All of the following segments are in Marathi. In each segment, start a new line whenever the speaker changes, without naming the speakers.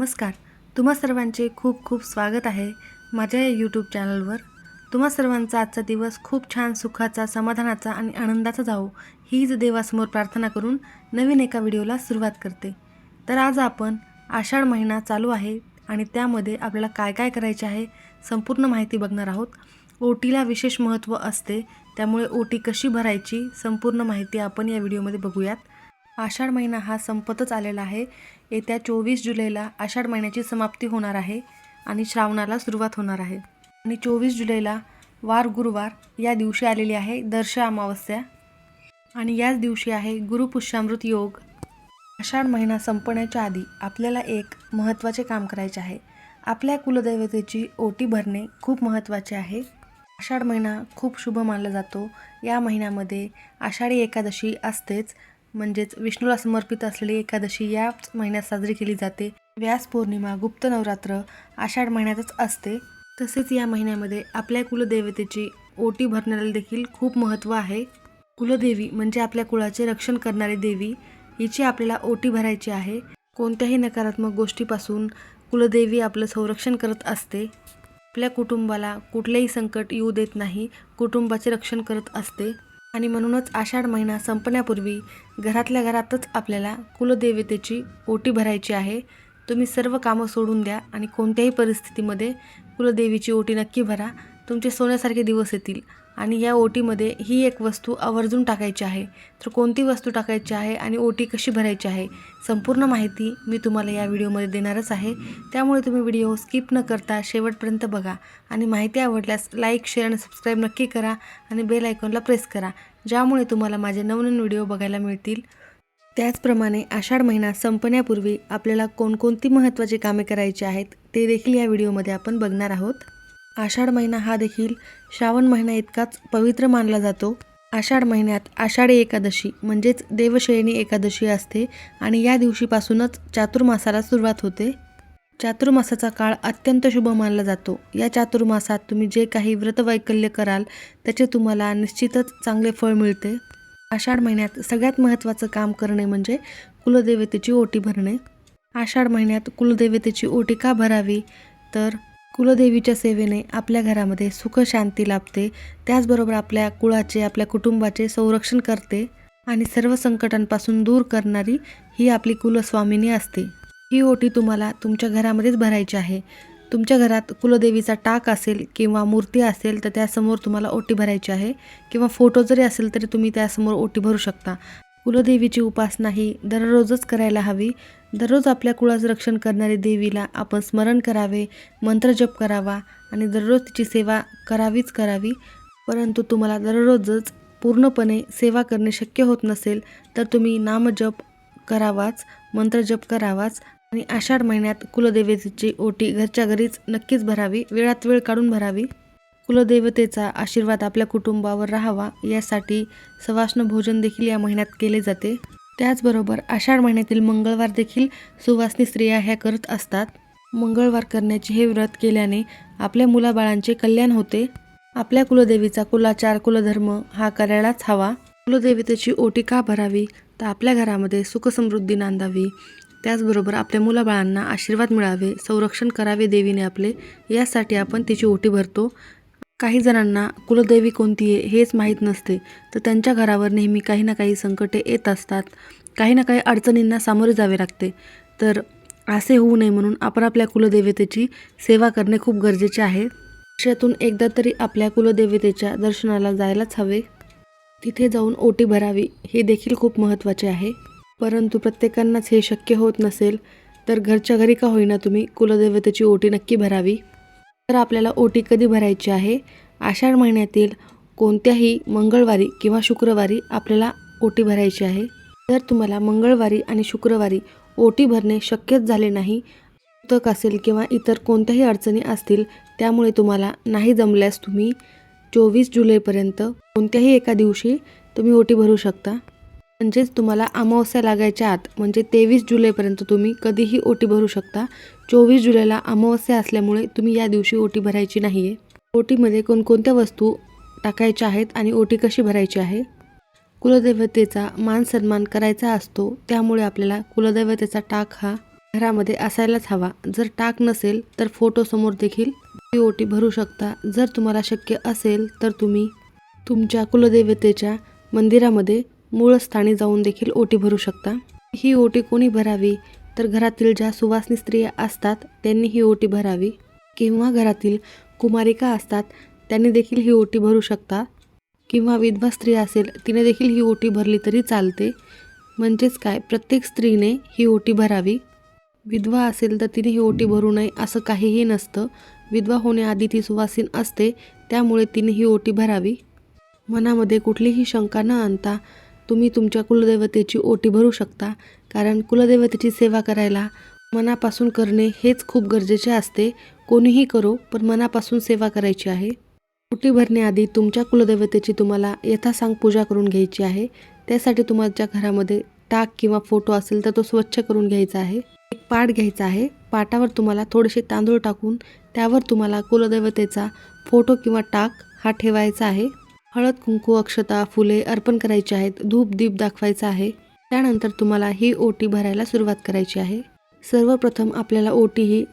नमस्कार. तुम्हा सर्वांचे खूप खूप स्वागत आहे माझ्या या यूट्यूब चॅनलवर तुम्हा सर्वांचा आजचा दिवस खूप छान सुखाचा समाधानाचा आणि आनंदाचा जावो हीच देवासमोर प्रार्थना करून नवीन एका व्हिडिओला सुरुवात करते. तर आज आपण आषाढ महिना चालू आहे आणि त्यामध्ये आपल्याला काय काय करायचे आहे संपूर्ण माहिती बघणार आहोत. ओटीला विशेष महत्त्व असते त्यामुळे ओटी कशी भरायची संपूर्ण माहिती आपण या व्हिडिओमध्ये बघूयात. आषाढ महिना हा संपतच आलेला आहे. येत्या चोवीस जुलैला आषाढ महिन्याची समाप्ती होणार आहे आणि श्रावणाला सुरुवात होणार आहे. आणि चोवीस जुलैला वार गुरुवार या दिवशी आलेली आहे दर्श अमावस्या. आणि याच दिवशी आहे गुरुपुष्यामृत योग. आषाढ महिना संपण्याच्या आधी आपल्याला एक महत्त्वाचे काम करायचे आहे. आपल्या कुलदैवतेची ओटी भरणे खूप महत्त्वाचे आहे. आषाढ महिना खूप शुभ मानला जातो. या महिन्यामध्ये आषाढी एकादशी असतेच. म्हणजेच विष्णूला समर्पित असलेली एकादशी याच महिन्यात साजरी केली जाते. व्यास पौर्णिमा गुप्त नवरात्र आषाढ महिन्यातच असते. तसेच या महिन्यामध्ये आपल्या कुलदेवतेची ओटी भरण्याला देखील खूप महत्त्व आहे. कुलदेवी म्हणजे आपल्या कुळाचे रक्षण करणारी देवी हिची आपल्याला ओटी भरायची आहे. कोणत्याही नकारात्मक गोष्टीपासून कुलदेवी आपलं संरक्षण करत असते. आपल्या कुटुंबाला कुठलेही संकट येऊ देत नाही कुटुंबाचे रक्षण करत असते. आणि म्हणूनच आषाढ महिना संपण्यापूर्वी घरातल्या घरातच आपल्याला कुलदेवतेची ओटी भरायची आहे. तुम्ही सर्व कामं सोडून द्या आणि कोणत्याही परिस्थितीमध्ये कुलदेवीची ओटी नक्की भरा. तुमचे सोन्यासारखे दिवस येतील. आणि या ओटीमध्ये ही एक वस्तू आवर्जून टाकायची आहे. तर कोणती वस्तू टाकायची आहे आणि ओटी कशी भरायची आहे संपूर्ण माहिती मी तुम्हाला या व्हिडिओमध्ये देणारच आहे. त्यामुळे तुम्ही व्हिडिओ स्किप न करता शेवटपर्यंत बघा. आणि माहिती आवडल्यास लाईक शेअर आणि सबस्क्राईब नक्की करा आणि बेल आयकॉनला प्रेस करा ज्यामुळे तुम्हाला माझे नवनवीन व्हिडिओ बघायला मिळतील. त्याचप्रमाणे आषाढ महिना संपण्यापूर्वी आपल्याला कोणकोणती महत्त्वाची कामे करायची आहेत ते देखील या व्हिडिओमध्ये आपण बघणार आहोत. आषाढ महिना हा देखील श्रावण महिना इतकाच पवित्र मानला जातो. आषाढ महिन्यात आषाढी एकादशी म्हणजेच देवशयनी एकादशी असते आणि या दिवशीपासूनच चातुर्मासाला सुरुवात होते. चातुर्मासाचा काळ अत्यंत शुभ मानला जातो. या चातुर्मासात तुम्ही जे काही व्रतवैकल्य कराल त्याचे तुम्हाला निश्चितच चांगले फळ मिळते. आषाढ महिन्यात सगळ्यात महत्त्वाचं काम करणे म्हणजे कुलदेवतेची ओटी भरणे. आषाढ महिन्यात कुलदेवतेची ओटी का भरावी? तर कुलदेवीच्या सेवेने आपल्या घरामध्ये सुख शांती लाभते. त्याचबरोबर आपल्या कुळाचे आपल्या कुटुंबाचे संरक्षण करते आणि सर्व संकटांपासून दूर करणारी ही आपली कुलस्वामिनी असते. ही ओटी तुम्हाला तुमच्या घरामध्येच भरायची आहे. तुमच्या घरात कुलदेवीचा टाक असेल किंवा मूर्ती असेल तर त्यासमोर तुम्हाला ओटी भरायची आहे. किंवा फोटो जरी असेल तरी तुम्ही त्यासमोर ओटी भरू शकता. कुलदेवीची उपासना ही दररोजच करायला हवी. दररोज आपल्या कुळाचं रक्षण करणारी देवीला आपण स्मरण करावे मंत्रजप करावा आणि दररोज तिची सेवा करावीच करावी. परंतु तुम्हाला दररोजच पूर्णपणे सेवा करणे शक्य होत नसेल तर तुम्ही नामजप करावाच मंत्रजप करावाच आणि आषाढ महिन्यात कुलदेवतेची ओटी घरच्या घरीच नक्कीच भरावी वेळात वेळ काढून भरावी. कुलदेवतेचा आशीर्वाद आपल्या कुटुंबावर राहावा यासाठी सवाष्ण भोजन देखील या महिन्यात केले जाते. त्याचबरोबर आषाढ महिन्यातील मंगळवार देखील सुवासनी स्त्रिया ह्या करत असतात. मंगळवार करण्याचे हे व्रत केल्याने आपल्या मुलाबाळांचे कल्याण होते. आपल्या कुलदेवीचा कुलाचार कुलधर्म हा करायलाच हवा. कुलदेवतेची ओटी का भरावी? तर आपल्या घरामध्ये सुखसमृद्धी नांदावी. त्याचबरोबर आपल्या मुलाबाळांना आशीर्वाद मिळावे संरक्षण करावे देवीने आपले. यासाठी आपण तिची ओटी भरतो. काही जणांना कुलदेवी कोणती आहे हेच माहीत नसते. तर त्यांच्या घरावर नेहमी काही ना काही संकटे येत असतात. काही ना काही अडचणींना सामोरे जावे लागते. तर असे होऊ नये म्हणून आपण आपल्या कुलदेवतेची सेवा करणे खूप गरजेचे आहे. वर्षातून एकदा तरी आपल्या कुलदेवतेच्या दर्शनाला जायलाच हवे. तिथे जाऊन ओटी भरावी हे देखील खूप महत्त्वाचे आहे. परंतु प्रत्येकांनाच हे शक्य होत नसेल तर घरच्या घरी का होईना तुम्ही कुलदेवतेची ओटी नक्की भरावी. तर आपल्याला ओटी कधी भरायची आहे? आषाढ महिन्यातील कोणत्याही मंगळवारी किंवा शुक्रवारी आपल्याला ओटी भरायची आहे? जर तुम्हाला मंगळवारी आणि शुक्रवारी ओटी भरणे शक्यच झाले नाही तक असेल किंवा इतर कोणत्याही अडचणी असतील त्यामुळे तुम्हाला नाही जमल्यास तुम्ही चोवीस जुलैपर्यंत कोणत्याही एका दिवशी तुम्ही ओटी भरू शकता. म्हणजेच तुम्हाला अमावस्या लागायच्या आत म्हणजे तेवीस जुलैपर्यंत तुम्ही कधीही ओटी भरू शकता. चोवीस जुलैला अमावस्या असल्यामुळे तुम्ही या दिवशी ओटी भरायची नाही आहे ओटीमध्ये कोणकोणत्या वस्तू टाकायच्या आहेत आणि ओटी कशी भरायची आहे? कुलदैवतेचा मान सन्मान करायचा असतो त्यामुळे आपल्याला कुलदैवतेचा टाक हा घरामध्ये असायलाच हवा. जर टाक नसेल तर फोटोसमोर देखील ही ओटी भरू शकता. जर तुम्हाला शक्य असेल तर तुम्ही तुमच्या कुलदैवतेच्या मंदिरामध्ये मूळ स्थानी जाऊन देखील ओटी भरू शकता. ही ओटी कोणी भरावी? तर घरातील ज्या सुवासनी स्त्रिया असतात त्यांनी ही ओटी भरावी. किंवा घरातील कुमारिका असतात त्यांनी देखील ही ओटी भरू शकता. किंवा विधवा स्त्री असेल तिने देखील ही ओटी भरली तरी चालते. म्हणजेच काय? प्रत्येक स्त्रीने ही ओटी भरावी. विधवा असेल तर तिने ही ओटी भरू नये असं काहीही नसतं. विधवा होण्याआधी ती सुवासीन असते त्यामुळे तिने ही ओटी भरावी. मनामध्ये कुठलीही शंका न आणता तुम्ही तुमच्या कुलदेवतेची ओटी भरू शकता कारण कुलदेवतेची सेवा करायला मनापासून करणे हेच खूप गरजेचे असते. कोणीही करो पण मनापासून सेवा करायची आहे. ओटी भरण्याआधी तुमच्या कुलदेवतेची तुम्हाला यथासांग पूजा करून घ्यायची आहे. त्यासाठी तुमच्या घरामध्ये टाक किंवा फोटो असेल तर तो स्वच्छ करून घ्यायचा आहे. एक पाट घ्यायचा आहे. पाटावर तुम्हाला थोडेसे तांदूळ टाकून त्यावर तुम्हाला कुलदेवतेचा फोटो किंवा टाक हा ठेवायचा आहे. हळद कुंकू अक्षता फुले अर्पण करायची आहेत. धूप दीप दाखवायचा आहे. त्यानंतर तुम्हाला ही ओटी भरायला सुरुवात करायची आहे. सर्वप्रथम आपल्याला ओटी ही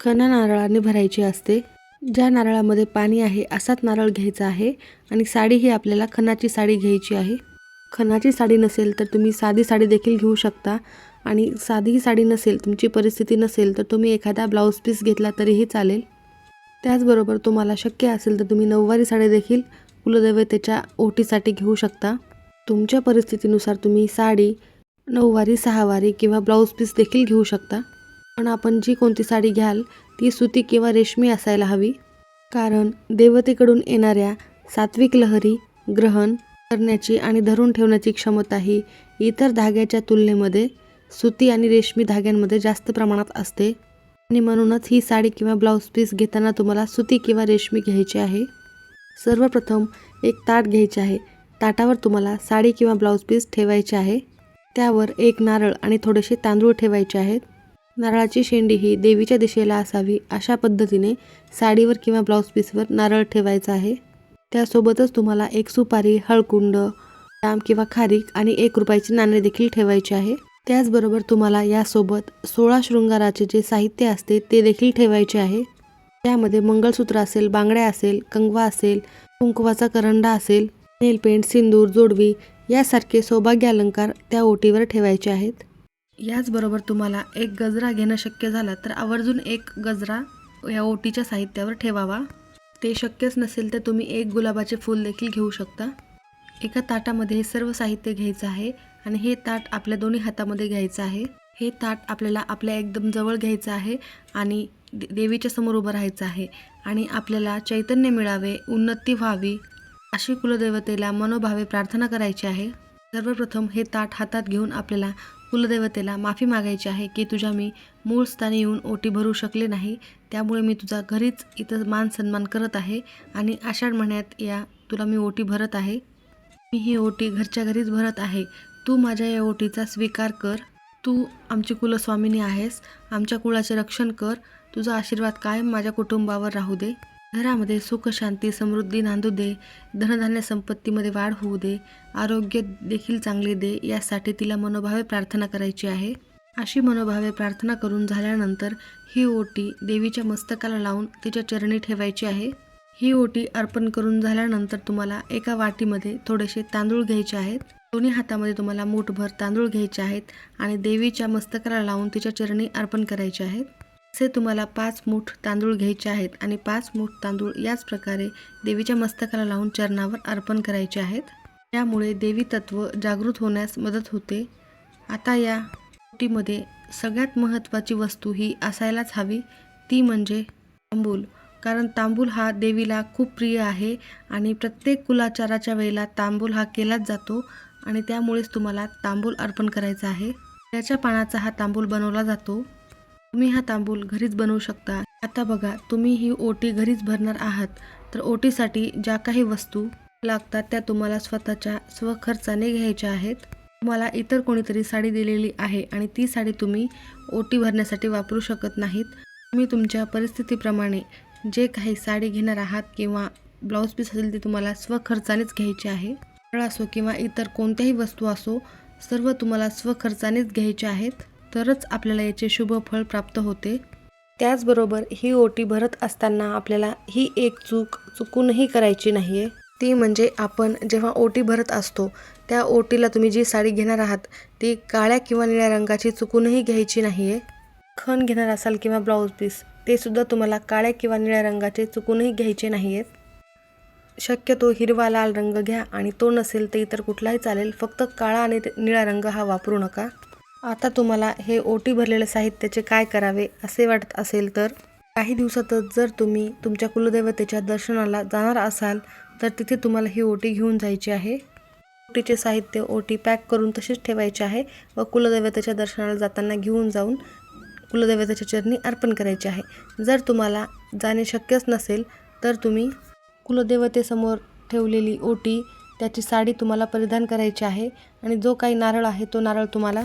खना नारळाने भरायची असते. ज्या नारळामध्ये पाणी आहे असाच नारळ घ्यायचा आहे आणि साडी ही आपल्याला खणाची साडी घ्यायची आहे. खणाची साडी नसेल तर तुम्ही साधी साडी देखील घेऊ शकता आणि साधी साडी नसेल तुमची परिस्थिती नसेल तर तुम्ही एखादा ब्लाऊज पीस घेतला तरीही चालेल. त्याचबरोबर तुम्हाला शक्य असेल तर तुम्ही नऊवारी साडी देखील कुलदेवतेच्या ओटीसाठी घेऊ शकता. तुमच्या परिस्थितीनुसार तुम्ही साडी नऊवारी सहावारी किंवा ब्लाऊज पीस देखील घेऊ शकता. पण आपण जी कोणती साडी घ्याल ती सुती किंवा रेशमी असायला हवी. कारण देवतेकडून येणाऱ्या सात्विक लहरी ग्रहण करण्याची आणि धरून ठेवण्याची क्षमता ही इतर धाग्याच्या तुलनेमध्ये सुती आणि रेशमी धाग्यांमध्ये जास्त प्रमाणात असते. आणि म्हणूनच ही साडी किंवा ब्लाऊज पीस घेताना तुम्हाला सुती किंवा रेशमी घ्यायची आहे. सर्वप्रथम एक ताट घ्यायचे आहे. ताटावर तुम्हाला साडी किंवा ब्लाऊज पीस ठेवायचे आहे. त्यावर एक नारळ आणि थोडेसे तांदूळ ठेवायचे आहेत. नारळाची शेंडी ही देवीच्या दिशेला असावी अशा पद्धतीने साडीवर किंवा ब्लाऊज पीसवर नारळ ठेवायचा आहे. त्यासोबतच तुम्हाला एक सुपारी हळकुंड ताम किंवा खारीक आणि एक रुपयाचे नाणे देखील ठेवायचे आहे. त्याचबरोबर तुम्हाला यासोबत सोळा शृंगाराचे जे साहित्य असते ते देखील ठेवायचे आहे. त्यामध्ये मंगळसूत्र असेल बांगड्या असेल कंगवा असेल कुंकवाचा करंडा असेल नेलपेंट सिंदूर जोडवी यासारखे सौभाग्य अलंकार त्या ओटीवर ठेवायचे आहेत. याचबरोबर तुम्हाला एक गजरा घेणं शक्य झाला तर आवर्जून एक गजरा या ओटीच्या साहित्यावर ठेवावा. ते शक्यच नसेल तर तुम्ही एक गुलाबाचे फूल देखील घेऊ शकता. एका ताटामध्ये हे सर्व साहित्य घ्यायचं आहे आणि हे ताट आपल्या दोन्ही हातामध्ये घ्यायचं आहे. हे ताट आपल्याला आपल्या एकदम जवळ घ्यायचं आहे आणि दे- देवीच्या समोर उभं राहायचं आहे आणि आपल्याला चैतन्य मिळावे उन्नती व्हावी अशी कुलदेवतेला मनोभावे प्रार्थना करायची आहे. सर्वप्रथम हे ताट हातात घेऊन आपल्याला कुलदेवतेला माफी मागायची आहे की तुझ्या मी मूळ स्थानी येऊन ओटी भरू शकले नाही त्यामुळे मी तुझा घरीच इथं मान सन्मान करत आहे आणि आषाढ महिन्यात या तुला मी ओटी भरत आहे. मी ही ओटी घरच्या घरीच भरत आहे. तू माझ्या या ओटीचा स्वीकार कर. तू आमची कुलस्वामिनी आहेस. आमच्या कुळाचे रक्षण कर. तुझा आशीर्वाद कायम माझ्या कुटुंबावर राहू दे. घरामध्ये सुख शांती समृद्धी नांदू दे. धनधान्य संपत्तीमध्ये वाढ होऊ दे. आरोग्य देखील चांगले दे. यासाठी तिला मनोभावे प्रार्थना करायची आहे. अशी मनोभावे प्रार्थना करून झाल्यानंतर ही ओटी देवीच्या मस्तकाला लावून तिच्या चरणी ठेवायची आहे. ही ओटी अर्पण करून झाल्यानंतर तुम्हाला एका वाटीमध्ये थोडेसे तांदूळ घ्यायचे आहेत. दोन्ही हातामध्ये तुम्हाला मूठभर तांदूळ घ्यायचे आहेत आणि देवीच्या मस्तकाला लावून तिच्या चरणी अर्पण करायचे आहेत. असे तुम्हाला पाच मूठ तांदूळ घ्यायचे आहेत आणि पाच मूठ तांदूळ याच प्रकारे देवीच्या मस्तकाला लावून चरणावर अर्पण करायचे आहेत. त्यामुळे देवी तत्व जागृत होण्यास मदत होते. आता या ओटीमध्ये सगळ्यात महत्त्वाची वस्तू ही असायलाच हवी. ती म्हणजे तांबूल. कारण तांबूल हा देवीला खूप प्रिय आहे आणि प्रत्येक कुलाचाराच्या वेळेला तांबूल हा केलाच जातो. आणि त्यामुळेच तुम्हाला तांबूल अर्पण करायचा आहे. त्याच्या पानाचा हा तांबूल बनवला जातो. तुम्ही हा तांबूल घरीच बनवू शकता. आता बघा तुम्ही ही ओटी घरीच भरणार आहात. तर ओटीसाठी ज्या काही वस्तू लागतात त्या तुम्हाला स्वतःच्या स्वखर्चाने घ्यायच्या आहेत. तुम्हाला इतर कोणीतरी साडी दिलेली आहे आणि ती साडी तुम्ही ओटी भरण्यासाठी वापरू शकत नाहीत. तुम्ही तुमच्या परिस्थितीप्रमाणे जे काही साडी घेणार आहात किंवा ब्लाऊज पीस असेल ते तुम्हाला स्वखर्चानेच घ्यायचे आहे. फळ असो किंवा इतर कोणत्याही वस्तू असो सर्व तुम्हाला स्वखर्चानेच घ्यायचे आहेत तरच आपल्याला याचे शुभ फळ प्राप्त होते. त्याचबरोबर ही ओटी भरत असताना आपल्याला ही एक चूक चुकूनही करायची नाही आहे ती म्हणजे आपण जेव्हा ओटी भरत असतो त्या ओटीला तुम्ही जी साडी घेणार आहात ती काळ्या किंवा निळ्या रंगाची चुकूनही घ्यायची नाही आहे खण घेणार असाल किंवा ब्लाऊज पीस ते सुद्धा तुम्हाला काळ्या किंवा निळ्या रंगाचे चुकूनही घ्यायचे नाही आहेत शक्यतो हिरवा लाल रंग घ्या आणि तो नसेल तर इतर कुठलाही चालेल. फक्त काळा आणि निळा रंग हा वापरू नका. आता तुम्हाला हे ओटी भरलेल्या साहित्याचे काय करावे असे वाटत असेल तर? काही दिवसातच जर तुम्ही तुमच्या कुलदेवतेच्या दर्शनाला जाणार असाल तर तिथे तुम्हाला ही ओटी घेऊन जायची आहे. ओटीचे साहित्य ओटी पॅक करून तसेच ठेवायचे आहे व कुलदेवतेच्या दर्शनाला जाताना घेऊन जाऊन कुलदेवतेच्या चरणी अर्पण करायचे आहे. जर तुम्हाला जाणे शक्यच नसेल तर तुम्ही कुलदेवतेसमोर ठेवलेली ओटी त्याची साडी तुम्हाला परिधान करायची आहे आणि जो काही नारळ आहे तो नारळ तुम्हाला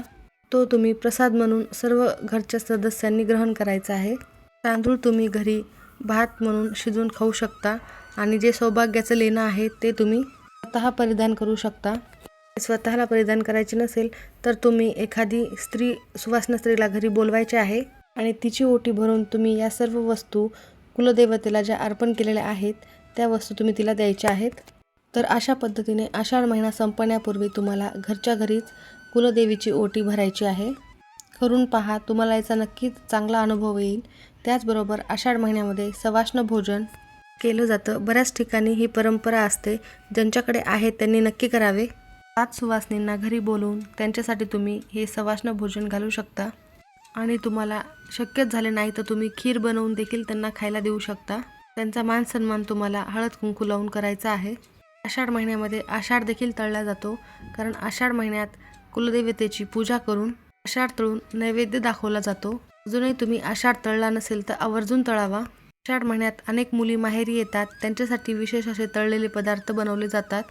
तो तुम्ही प्रसाद म्हणून सर्व घरच्या सदस्यांनी ग्रहण करायचा आहे. तांदूळ तुम्ही घरी भात म्हणून शिजवून खाऊ शकता आणि जे सौभाग्याचं लेणं आहे ते तुम्ही स्वतः परिधान करू शकता. स्वतःला परिधान करायचे नसेल तर तुम्ही एखादी स्त्री सुवासना स्त्रीला घरी बोलवायचे आहे आणि तिची ओटी भरून तुम्ही या सर्व वस्तू कुलदेवतेला ज्या अर्पण केलेल्या आहेत त्या वस्तू तुम्ही तिला द्यायच्या आहेत. तर अशा पद्धतीने आषाढ महिना संपण्यापूर्वी तुम्हाला घरच्या घरीच कुलदेवीची ओटी भरायची आहे. करून पहा तुम्हाला याचा नक्कीच चांगला अनुभव येईल. त्याचबरोबर आषाढ महिन्यामध्ये सवाष्ण भोजन केलं जातं. बऱ्याच ठिकाणी ही परंपरा असते. ज्यांच्याकडे आहे त्यांनी नक्की करावे. पाच सुवासनींना घरी बोलवून त्यांच्यासाठी तुम्ही हे सवाष्ण भोजन घालू शकता. आणि तुम्हाला शक्यच झाले नाही तर तुम्ही खीर बनवून देखील त्यांना खायला देऊ शकता. त्यांचा मान सन्मान तुम्हाला हळद कुंकू लावून करायचा आहे. आषाढ महिन्यामध्ये आषाढ देखील तळला जातो. कारण आषाढ महिन्यात कुलदेवतेची पूजा करून आषाढ तळून नैवेद्य दाखवला जातो. अजूनही तुम्ही आषाढ तळला नसेल तर आवर्जून तळावा. आषाढ महिन्यात अनेक मुली माहेरी येतात. त्यांच्यासाठी विशेष असे तळलेले पदार्थ बनवले जातात.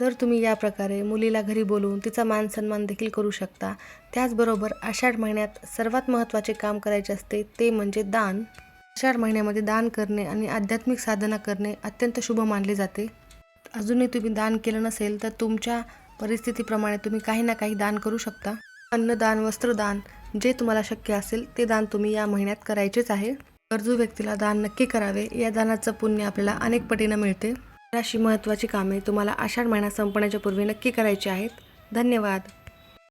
तर तुम्ही या प्रकारे मुलीला घरी बोलवून तिचा मान सन्मान देखील करू शकता. त्याचबरोबर आषाढ महिन्यात सर्वात महत्त्वाचे काम करायचे असते ते म्हणजे दान. आषाढ महिन्यामध्ये दान करणे आणि आध्यात्मिक साधना करणे अत्यंत शुभ मानले जाते. अजूनही तुम्ही दान केलं नसेल तर तुमच्या परिस्थितीप्रमाणे तुम्ही काही ना काही दान करू शकता. अन्नदान वस्त्रदान जे तुम्हाला शक्य असेल ते दान तुम्ही या महिन्यात करायचेच आहे. गरजू व्यक्तीला दान नक्की करावे या दानाचं पुण्य आपल्याला अनेक पटीनं मिळते. अशी महत्त्वाची कामे तुम्हाला आषाढ महिना संपण्याच्या पूर्वी नक्की करायची आहेत. धन्यवाद.